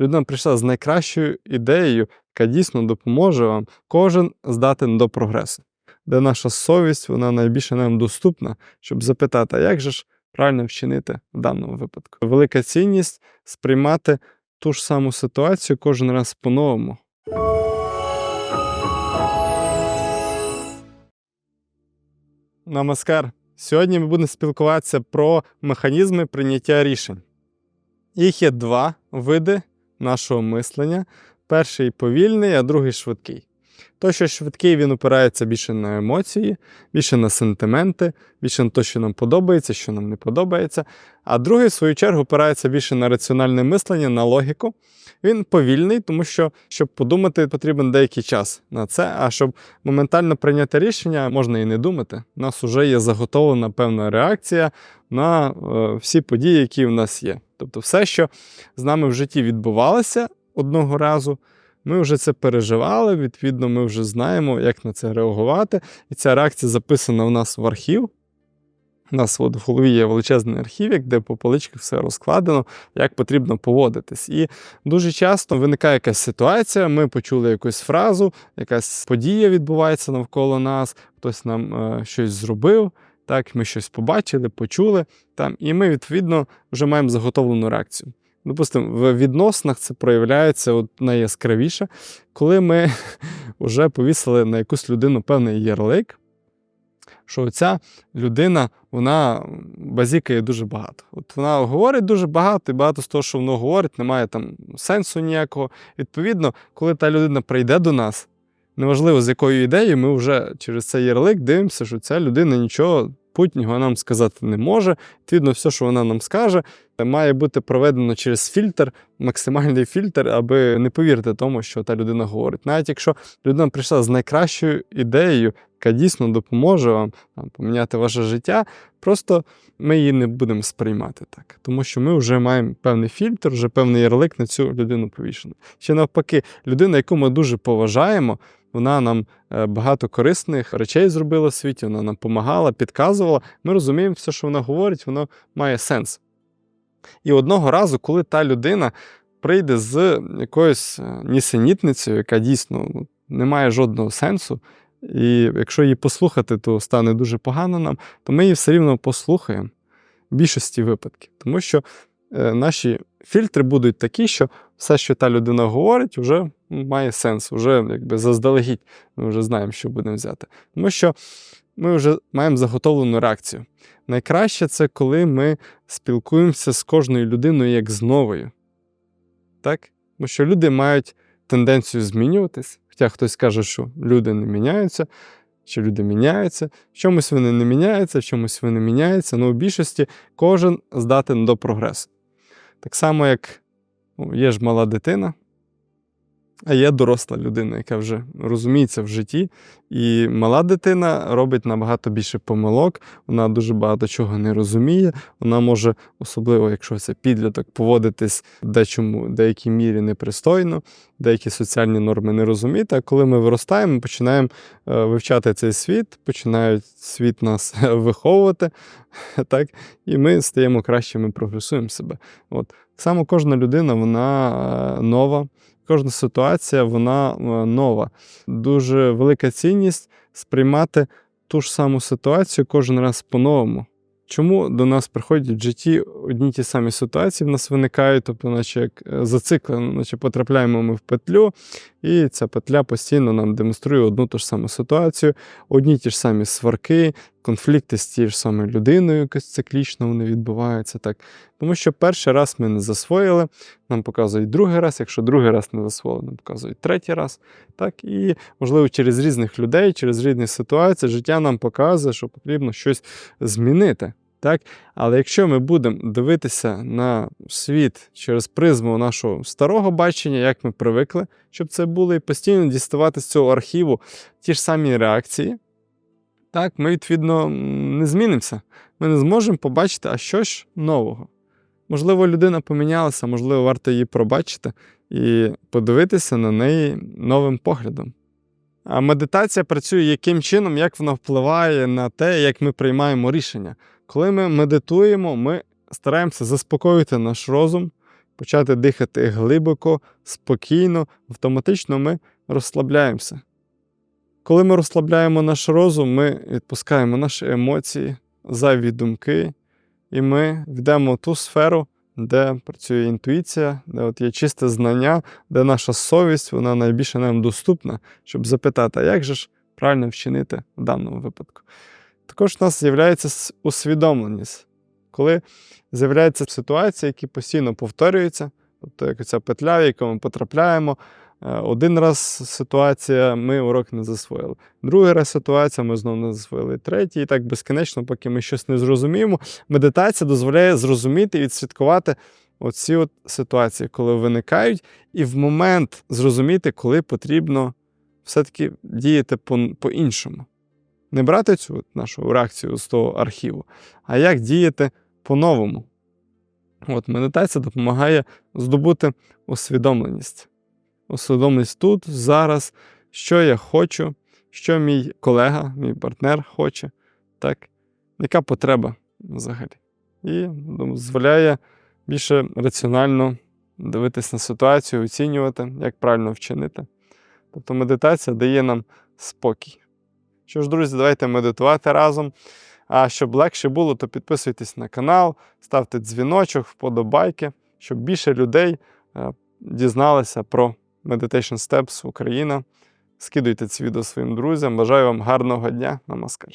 людина прийшла з найкращою ідеєю, яка дійсно допоможе вам кожен здатен до прогресу, де наша совість вона найбільше нам доступна, щоб запитати, а як же ж правильно вчинити в даному випадку. Велика цінність сприймати ту ж саму ситуацію кожен раз по-новому. Намаскар. Сьогодні ми будемо спілкуватися про механізми прийняття рішень. Їх є два види нашого мислення: перший повільний, а другий швидкий. Той, що швидкий, він опирається більше на емоції, більше на сентименти, більше на те, що нам подобається, що нам не подобається. А другий, в свою чергу, опирається більше на раціональне мислення, на логіку. Він повільний, тому що, щоб подумати, потрібен деякий час на це. А щоб моментально прийняти рішення, можна і не думати. У нас вже є заготовлена певна реакція на е, всі події, які в нас є. Тобто, все, що з нами в житті відбувалося одного разу. Ми вже це переживали, відповідно, ми вже знаємо, як на це реагувати. І ця реакція записана у нас в архів. У нас от в голові є величезний архів, де по поличках все розкладено, як потрібно поводитись. І дуже часто виникає якась ситуація, ми почули якусь фразу, якась подія відбувається навколо нас, хтось нам е, щось зробив. Так, ми щось побачили, почули, там, і ми, відповідно, вже маємо заготовлену реакцію. Допустимо, в відносинах це проявляється от найяскравіше, коли ми вже повісили на якусь людину певний ярлик, що ця людина вона базікає дуже багато. От Вона говорить дуже багато, і багато з того, що воно говорить, немає там сенсу ніякого. Відповідно, коли та людина прийде до нас, неважливо з якою ідеєю, ми вже через цей ярлик дивимося, що ця людина нічого путнього нам сказати не може. Відповідно, все, що вона нам скаже, має бути проведено через фільтр, максимальний фільтр, аби не повірити тому, що та людина говорить. Навіть якщо людина прийшла з найкращою ідеєю, яка дійсно допоможе вам там, поміняти ваше життя, просто ми її не будемо сприймати так. Тому що ми вже маємо певний фільтр, вже певний ярлик на цю людину повішений. Ще навпаки, людина, яку ми дуже поважаємо, вона нам е, багато корисних речей зробила в світі, вона нам допомагала, підказувала. Ми розуміємо, все, що вона говорить, воно має сенс. І одного разу, коли та людина прийде з якоюсь е, нісенітницею, яка дійсно ну, не має жодного сенсу, і якщо її послухати, то стане дуже погано нам, то ми її все рівно послухаємо в більшості випадків. Тому що наші фільтри будуть такі, що все, що та людина говорить, вже має сенс, вже якби заздалегідь ми вже знаємо, що будемо взяти. Тому що ми вже маємо заготовлену реакцію. Найкраще це коли ми спілкуємося з кожною людиною як з новою. Так? Тому що люди мають тенденцію змінюватись, хоча хтось каже, що люди не міняються, що люди міняються, в чомусь вони не міняються, в чомусь вони міняються, але у більшості кожен здатен до прогресу. Так само, як ну, є ж мала дитина, а є доросла людина, яка вже розуміється в житті. І мала дитина робить набагато більше помилок, вона дуже багато чого не розуміє. Вона може, особливо, якщо це підліток, поводитись дечому, деякій мірі непристойно, деякі соціальні норми не розуміти. А коли ми виростаємо, ми починаємо е, вивчати цей світ, починають світ нас виховувати, так, і ми стаємо кращими, прогресуємо себе. От. Само кожна людина, вона е, нова. Кожна ситуація вона е, нова. Дуже велика цінність сприймати ту ж саму ситуацію кожен раз по-новому. Чому до нас приходять в житті одні ті самі ситуації в нас виникають, тобто, наче як е, зациклено, наче потрапляємо ми в петлю, і ця петля постійно нам демонструє одну ту ж саму ситуацію, одні ті ж самі сварки, конфлікти з тією ж самою людиною, якось циклічно вони відбуваються. так. Тому що перший раз ми не засвоїли, нам показують другий раз, якщо другий раз не засвоїли, нам показують третій раз. Так, І, можливо, через різних людей, через різні ситуації життя нам показує, що потрібно щось змінити. Так? Але якщо ми будемо дивитися на світ через призму нашого старого бачення, як ми привикли, щоб це було, і постійно діставати з цього архіву ті ж самі реакції, так, ми, відповідно, не змінимося. Ми не зможемо побачити, а що ж нового. Можливо, людина помінялася, можливо, варто її пробачити і подивитися на неї новим поглядом. А медитація працює яким чином, як вона впливає на те, як ми приймаємо рішення. Коли ми медитуємо, ми стараємося заспокоїти наш розум почати дихати глибоко, спокійно, автоматично ми розслабляємося. Коли ми розслабляємо наш розум, ми відпускаємо наші емоції, зайві думки, і ми йдемо в ту сферу, де працює інтуїція, де от є чисте знання, де наша совість вона найбільше нам доступна, щоб запитати, а як же ж правильно вчинити в даному випадку. Також у нас з'являється усвідомленість, коли з'являються ситуації, які постійно повторюються, тобто як ця петля, в яку ми потрапляємо. Е, Один раз ситуація, ми урок не засвоїли. Другий раз ситуація, ми знову не засвоїли. Третій, і так безкінечно, поки ми щось не зрозуміємо. Медитація дозволяє зрозуміти і відслідкувати оці от ситуації, коли виникають, і в момент зрозуміти, коли потрібно все-таки діяти по- по-іншому. Не брати цю нашу реакцію з того архіву, а як діяти по-новому. От медитація допомагає здобути усвідомленість. Усвідомленість тут, зараз, що я хочу, що мій колега, мій партнер хоче, так, яка потреба взагалі. І дозволяє більше раціонально дивитись на ситуацію, оцінювати, як правильно вчинити. Тобто медитація дає нам спокій. Що ж, друзі, давайте медитувати разом. А щоб легше було, то підписуйтесь на канал, ставте дзвіночок, вподобайки, щоб більше людей е, дізналися про Meditation Steps Україна. Скидуйте це відео своїм друзям. Бажаю вам гарного дня. Намаскар.